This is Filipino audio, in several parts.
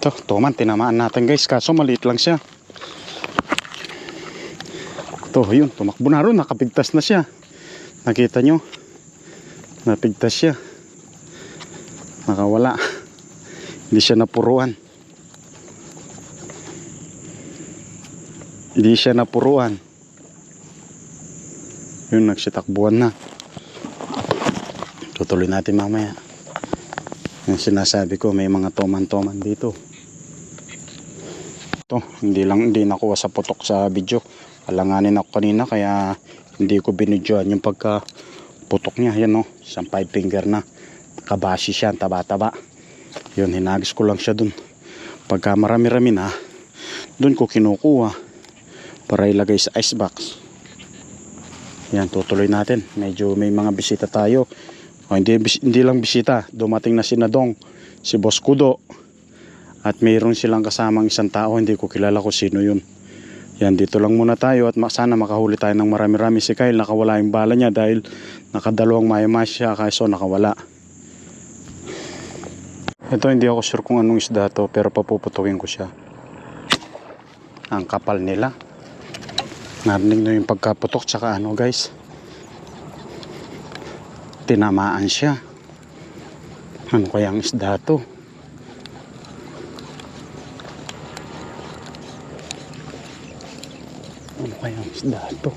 Ito, tuman, tinamaan natin guys. Kaso maliit lang siya. Ito, yun, tumakbo na ron. Nakapigtas na siya. Nakita nyo? Napigtas siya. Nakawala. Hindi siya napuruan. Hindi siya napuruan. Yun, nagsitakbuhan na. Tutuloy natin mamaya. Yung sinasabi ko, may mga toman-toman dito. Ito, hindi lang hindi nakuha sa putok sa video. Alanganin ako kanina kaya hindi ko binidyoan yung pagka putok niya. Yan o, isang five finger na. Kabashi siya, taba-taba. Yun, hinagis ko lang siya dun. Pagka marami-rami na, dun ko kinukuha para ilagay sa ice box. Yan, tutuloy natin. Medyo may mga bisita tayo. O, hindi, hindi lang bisita. Dumating na si Nadong, si Boss Kudo. At mayroon silang kasamang isang tao. Hindi ko kilala kung sino yun. Yan, dito lang muna tayo at sana makahuli tayo ng marami-rami. Si Kyle, nakawala yung bala niya dahil nakadalawang mayamas siya kaso nakawala. Ito hindi ako sure kung anong isda to pero papuputukin ko siya. Ang kapal nila. Narinig nyo yung pagkaputok tsaka ano guys. Tinamaan siya. Ano kaya ang isda to? Ano kaya ang isda to?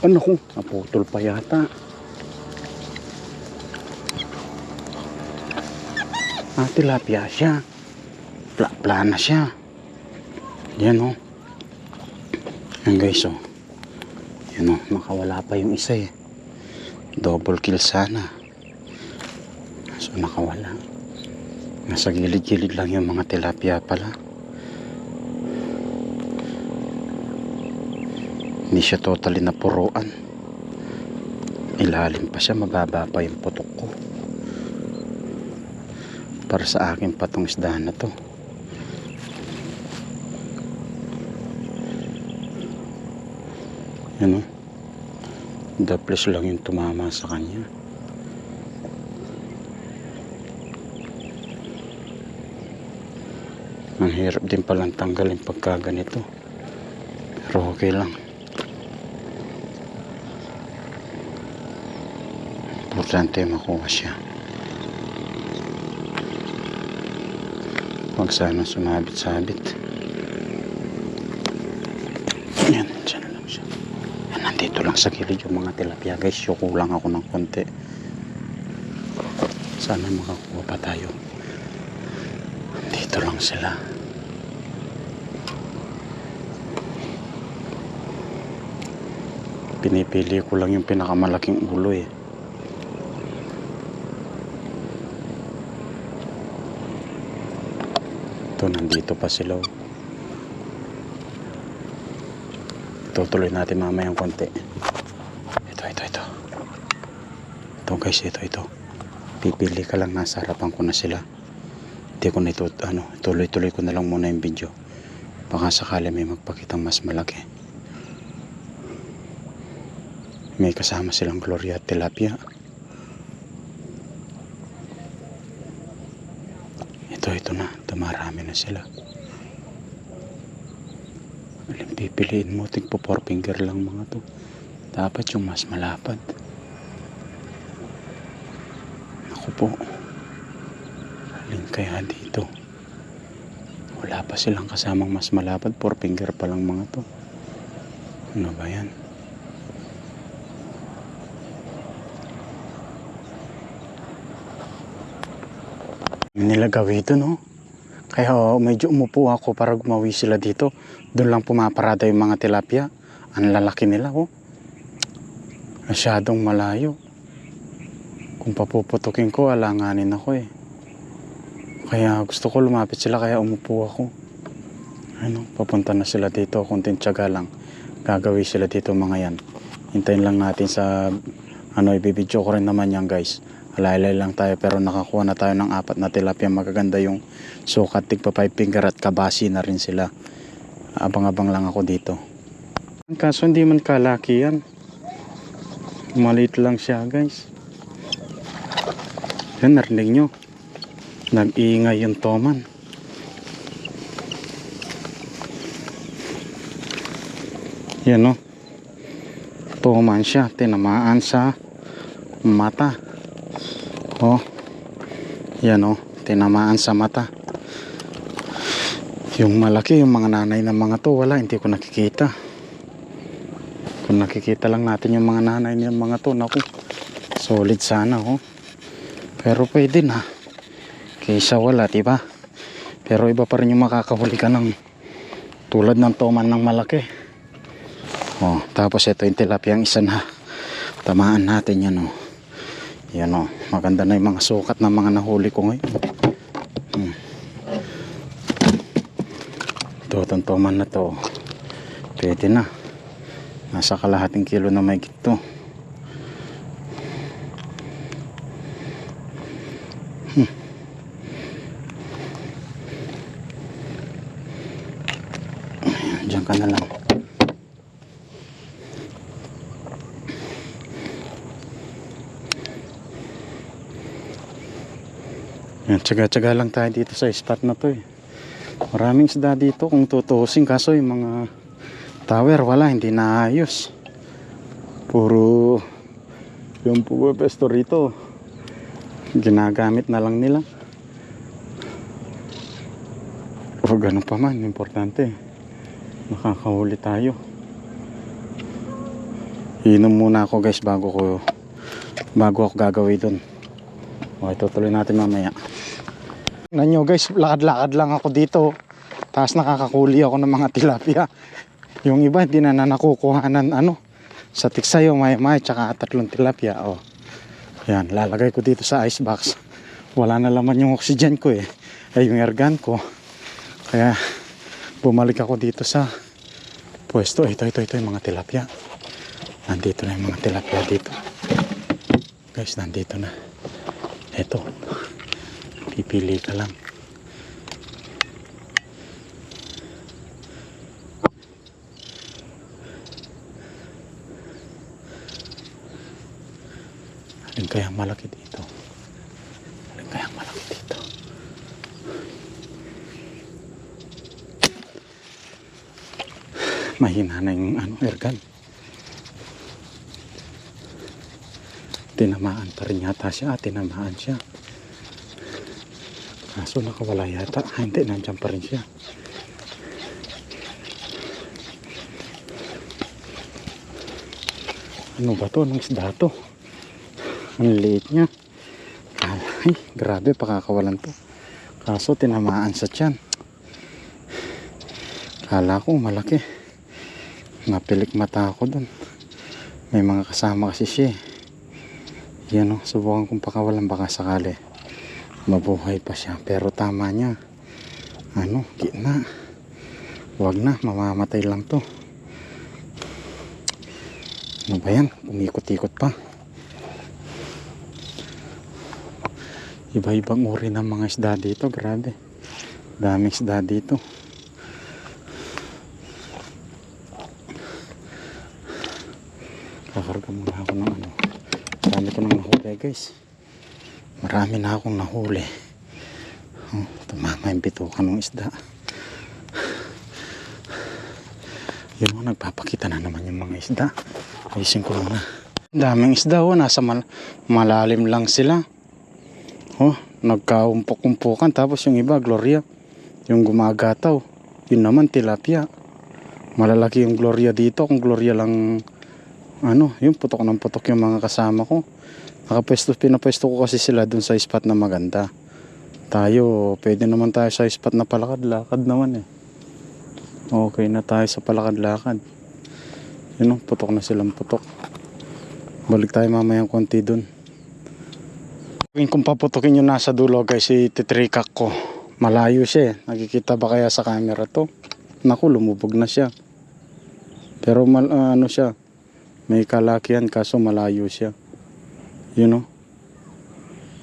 Ano kung naputol pa yata? Ah, tilapia siya. Pla-plana siya. Yan o. Yan guys o. Yan o, nakawala pa yung isa eh. Double kill sana. So nakawala. Nasa gilid-gilid lang yung mga tilapia pala. Hindi siya totally napuruan. Ilalim pa siya, mababa pa yung putok ko. Para sa akin pa tong isdahan na to. Yan o. Daples lang yung tumama sa kanya. Ang hirap din palang tanggalin pagka ganito. Pero okay lang. Importante makuha siya. Huwag sana sumabit-sabit. Yan, dyan lang siya. Yan, nandito lang sa gilid yung mga tilapia guys. Yuko lang ako ng konti. Sana makakuha pa tayo. Dito lang sila. Pinipili ko lang yung pinakamalaking ulo eh. Ito, nandito pa sila. oh. Tutuloy natin mamaya ng konti. Ito, ito, ito. Ito guys, ito, ito. Pipili ka lang, nasa harapan ko na sila. Hindi ko na ito, ano, tuloy-tuloy ko na lang muna yung video. Baka sakali may magpakitang mas malaki. May kasama silang Gloria Tilapia. Ito, ito na. Dumarami na sila. Aling pipiliin mo. Tingpo four finger lang mga to. Dapat yung mas malapad. Ako po. Alin kaya dito? Wala pa silang kasamang mas malapad. Four finger pa lang mga to. Ano ba yan? nilagaw ito no kaya oh, medyo umupo ako para gumawi sila dito. Doon lang pumaparada yung mga tilapia. Ang lalaki nila oh. Masyadong malayo. Kung papuputukin ko alanganin ako eh. Kaya gusto ko lumapit sila kaya umupo ako. Ano papunta na sila dito. Kunting tiyaga lang. Gagawin sila dito mga yan. Hintayin lang natin sa ano ibibidyo ko rin naman yan guys Alaylay lang tayo pero nakakuha na tayo ng apat na tilapia. Magaganda yung sukat, tigpa 5 finger at kabasi na rin sila. Abang-abang lang ako dito. Kaso hindi man kalaki yan. Maliit lang siya guys. Yan narinig nyo. Nag-iingay yung toman. Yan no. Toman siya. Tinamaan sa mata. Oh. Yan oh. Tinamaan sa mata. Yung malaki, yung mga nanay ng mga to, wala, hindi ko nakikita. Kung nakikita lang natin yung mga nanay ng mga to, naku, solid sana, oh. Pero pwede na. Kaysa wala, diba? Pero iba pa rin yung makakahuli ka ng tulad ng toman ng malaki. Oh, tapos ito yung tilapia isa na tamaan natin yan, oh. Yan, oh. Maganda na yung mga sukat ng mga nahuli ko ngayon. Hmm. Ito, itong toman na to. Pwede na. Nasa kalahating kilo na may gito. Hmm. Ayan, Diyan ka na lang. Yan, tsaga-tsaga lang tayo dito sa spot na to eh. Maraming isda dito kung tutusin kaso yung mga tower wala, hindi naayos. Puro yung puwesto rito ginagamit na lang nila. O ganun pa man, importante. Nakakahuli tayo. Inom muna ako guys bago ko bago ako gagawin doon. Okay, tutuloy natin mamaya. Tingnan nyo guys, lakad-lakad lang ako dito. Tapos nakakakuli ako ng mga tilapia. Yung iba hindi na, na nakukuhanan ano, sa tiksayo may may tsaka tatlong tilapia. Oh. Yan, lalagay ko dito sa ice box. Wala na laman yung oxygen ko eh. Ay yung airgun ko. Kaya bumalik ako dito sa pwesto. Ito, ito, ito yung mga tilapia. Nandito na yung mga tilapia dito. Guys, nandito na. Ito. Pipili ka lang. Alin kaya malaki dito? Alin kaya malaki dito? Mahina na yung ano, airgun. Tinamaan pa rin yata siya. Tinamaan siya. Kaso nakawala yata. Ah, hindi, nandyan pa rin siya. Ano ba to? Anong isda to? Ang liit niya. Ay, grabe, pakakawalan to. Kaso tinamaan sa tiyan. Kala ko malaki. Napilik mata ako dun. May mga kasama kasi siya eh. Yan o, subukan kong pakawalan baka sakali. Mabuhay pa siya. Pero tama niya. Ano, gitna. Huwag na, mamamatay lang to. Ano ba yan? Umikot-ikot pa. Iba-ibang uri ng mga isda dito. Grabe. Daming isda dito. Kakarga muna ako ng ano. Marami ko nang nahuli guys. Marami na akong nahuli. Oh, tumama yung bitukan ng isda. Yun mo, nagpapakita na naman yung mga isda. Ayusin ko muna. Daming isda oh, nasa mal malalim lang sila. Oh, nagkaumpok-umpukan tapos yung iba, Gloria. Yung gumagataw. Yun naman, tilapia. Malalaki yung Gloria dito. Kung Gloria lang, ano, yung putok ng putok yung mga kasama ko. Nakapwesto, pinapwesto ko kasi sila dun sa spot na maganda. Tayo, pwede naman tayo sa spot na palakad-lakad naman eh. Okay na tayo sa palakad-lakad. Yun oh, putok na silang putok. Balik tayo mamayang konti dun. Kung paputokin yung nasa dulo guys, si titrikak ko. Malayo siya eh. Nakikita ba kaya sa camera to? Naku, lumubog na siya. Pero mal, ah, ano siya, may kalakihan kaso malayo siya. Yun oh.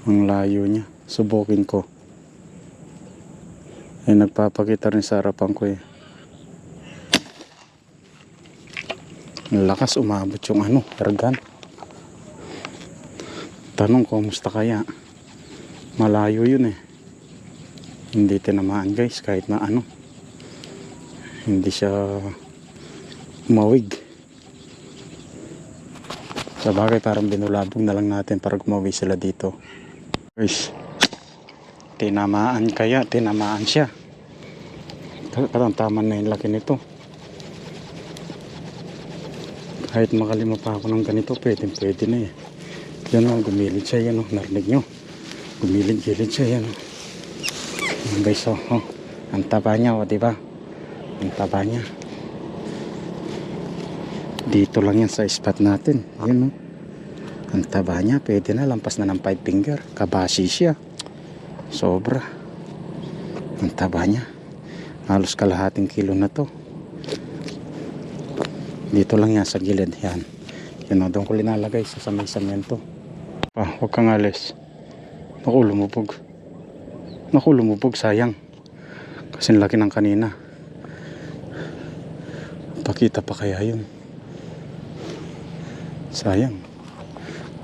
Ang layo niya. Subukin ko. Eh, nagpapakita rin sa harapan ko eh. Lakas umabot yung ano, ergan. Tanong ko, kumusta kaya? Malayo yun eh. Hindi tinamaan guys, kahit na ano. Hindi siya umawig. Sa bagay parang binulabog na lang natin para gumawi sila dito. Guys, tinamaan kaya, tinamaan siya. Katamtaman na yung laki nito. Kahit makalima pa ako ng ganito, pwede, pwede na eh. Yan o, gumilid siya, yan o, narinig nyo. Gumilid-gilid siya, yan o. Guys, o, oh, ang taba niya, o, diba? Ang taba niya. Dito lang yan sa spot natin. Yan o. Ang taba niya, pwede na, lampas na ng 5 finger. Kabasi siya. Sobra. Ang taba niya. Halos kalahating kilo na to. Dito lang yan sa gilid. Yan. Yan o, doon ko linalagay sa sa may samento. Ah, huwag kang alis. Naku, lumubog. Naku, lumubog. Sayang. Kasi laki ng kanina. Pakita pa kaya yun. Sayang.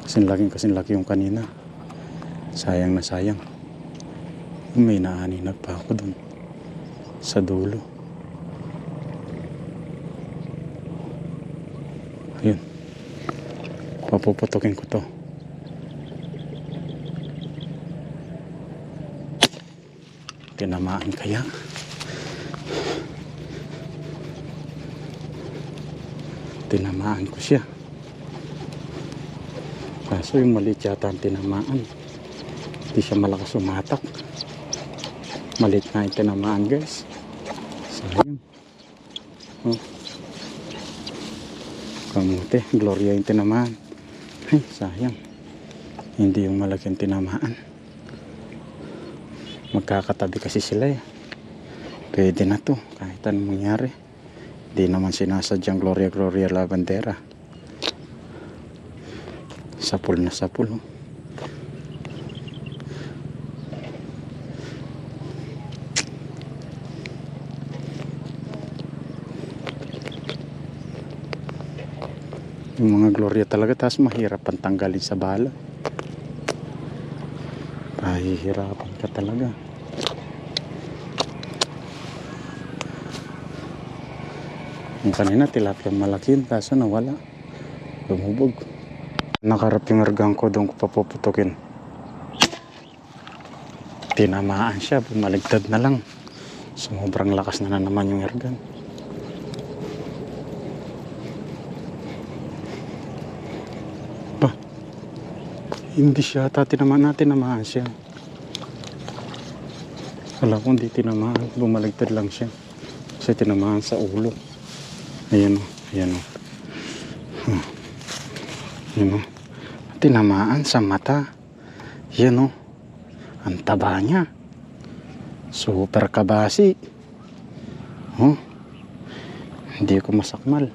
Kasi laki, kasi laki yung kanina. Sayang na sayang. May naaninag pa ako dun. Sa dulo. Ayun. Papuputukin ko to. Tinamaan kaya? Tinamaan ko siya. Kaso yung maliit yata ang tinamaan. Hindi siya malakas umatak. Maliit na yung tinamaan guys. Sayang. Oh. Kamuti. Gloria yung tinamaan. Ay, sayang. Hindi yung malaking tinamaan. Magkakatabi kasi sila eh. Pwede na to. Kahit anong mangyari. Hindi naman sinasadyang Gloria Gloria Lavandera. Sapul na sapul. Oh. Yung mga Gloria talaga, tapos mahirap pang tanggalin sa bala. Pahihirapan ka talaga. Yung kanina, tilapia malaki yun, kaso nawala. Lumubog. Nakarap yung argang ko, doon ko papuputukin. Tinamaan siya, bumaligtad na lang. Sobrang lakas na na naman yung argan. Ba, hindi siya ata tinamaan natin, tinamaan siya. Wala ko hindi tinamaan, bumaligtad lang siya. Kasi tinamaan sa ulo. Ayan o, ayan o. Hmm. Ayan o. Tinamaan sa mata. Yan o. Ang taba niya. Super kabasi. Oh. Hindi ko masakmal.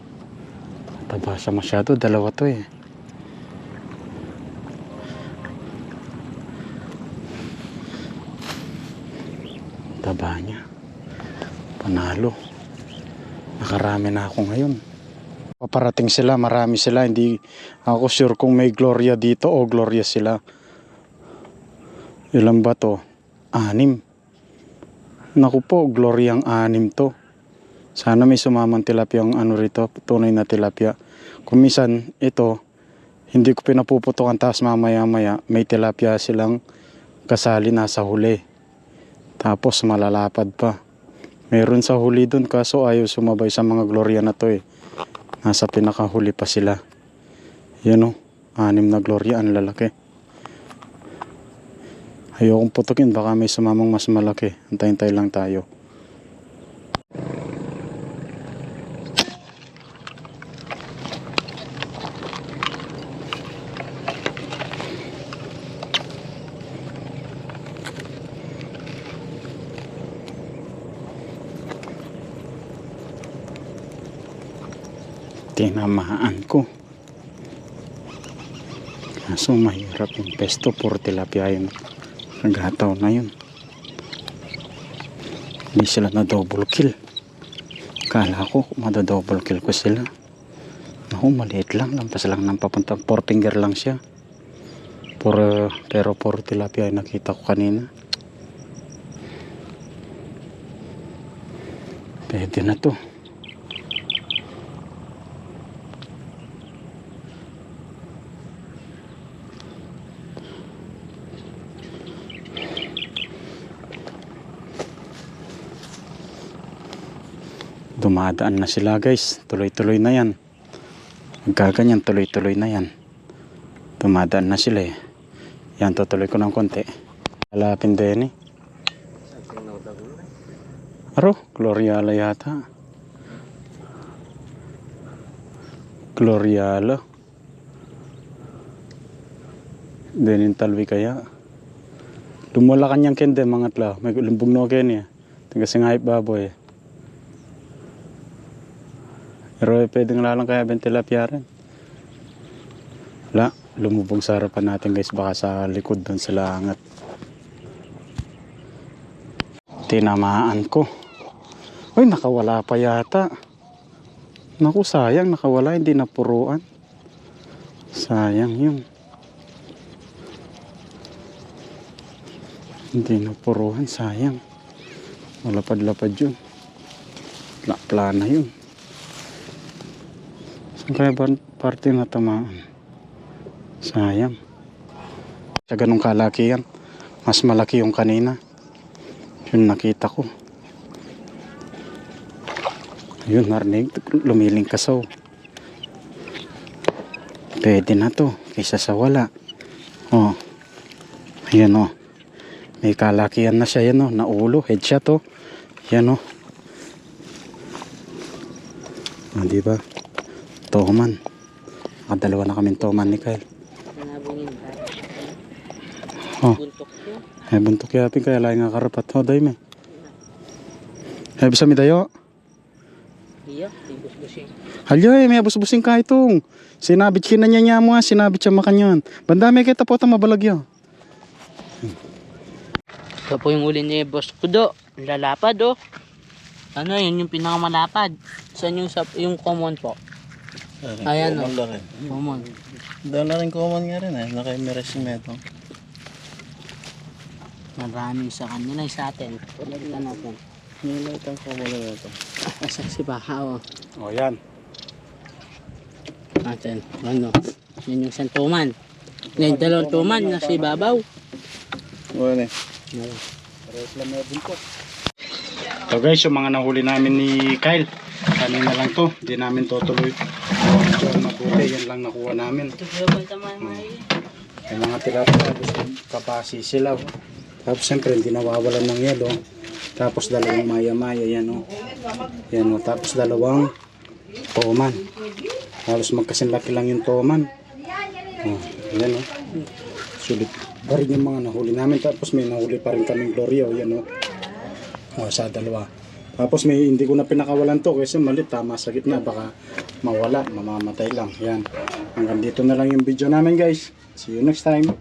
Taba siya masyado. Dalawa to eh. Taba niya. Panalo. Nakarami na ako ngayon. Paparating sila, marami sila. Hindi ako sure kung may Gloria dito o Gloria sila. Ilan ba to? Anim. Naku po, Gloria ang anim to. Sana may sumamang tilapia ang ano rito, tunay na tilapia. Kung minsan, ito, hindi ko pinapuputukan tapos mamaya maya may tilapia silang kasali nasa huli. Tapos malalapad pa. Meron sa huli dun kaso ayaw sumabay sa mga Gloria na to eh. Nasa pinakahuli pa sila. Yan o, anim na Gloria ang lalaki. Ayokong putukin, baka may sumamang mas malaki. Antayin-tayo lang tayo. Tinamaan ko. Kaso mahirap yung pesto, puro tilapia yung naghataw na yun. Hindi sila na double kill. Kala ko mada double kill ko sila. Naku, maliit lang. Lampas lang ng papuntang 4 finger lang siya. Puro, pero puro tilapia yung nakita ko kanina. Pwede na to. Dumadaan na sila guys. Tuloy-tuloy na yan. Magkaganyan, tuloy-tuloy na yan. Dumadaan na sila eh. Yan, tutuloy ko ng konti. Alapin din eh. Aro, Gloriala yata. Gloriala. Denin talwi kaya. Lumula kanyang kende mga tla. May lumbong no ken ya. Tiga singayip baboy. Pero eh, pwedeng lalang kaya bentilapia rin. Wala, lumubog sa harapan natin guys. Baka sa likod doon sa langat. Tinamaan ko. Uy, nakawala pa yata. Naku, sayang. Nakawala, hindi napuruan. Sayang yun. Hindi napuruan, sayang. Malapad-lapad yun. Pla plana yun. Ba parte na tamaan? Sayang. Sa ganong kalaki yan. Mas malaki yung kanina. Yun nakita ko. Ayun, narinig. Lumiling kasaw. Pwede na to. Kaysa sa wala. Oh. Ayan oh. May kalakihan na siya yan oh. Naulo. Headshot oh. Yan oh. Ah, di ba? Toman. Nakadalawa na kami toman ni Kyle. Oh. Eh, buntok yapin kaya laing nga karapat. Oh, day me. Eh, bisa mi dayo. Halyo eh, may abus-busing ka itong. Sinabit kina niya mo ha, sinabit siya makanyon. Bandami kita po mabalagyo. Ito po yung uli ni Boss Kudo. Lalapad oh. Ano yun yung pinakamalapad? Saan yung, yung common po? Ayan oh. Common na rin. Common. Doon na rin common nga rin eh. Naka-meresimento. Marami sa kanila sa atin. Pagkita natin. Nilait ang common na ito. Asa si Baha oh. O yan. Atin. Ano? Yun yung isang tuman. Yung dalawang tuman na si Babaw. Wala eh. So guys, yung mga nahuli namin ni Kyle. Kanina lang to, hindi namin tutuloy. So mabuti, yan lang nakuha namin. May... Yung mga tilapia, kapasi sila. oh. Tapos siyempre, hindi nawawalan ng yelo. Tapos dalawang maya-maya, yan o. Yan o, tapos dalawang toman. Halos magkasinlaki lang yung toman. Oh, yan o. Sulit pa rin yung mga nahuli namin. Tapos may nahuli pa rin kaming Gloria, o, yan o. Oh, sa dalawa. Tapos may hindi ko na pinakawalan to kasi mali tama sa gitna baka mawala, mamamatay lang. Yan. Hanggang dito na lang yung video namin guys. See you next time.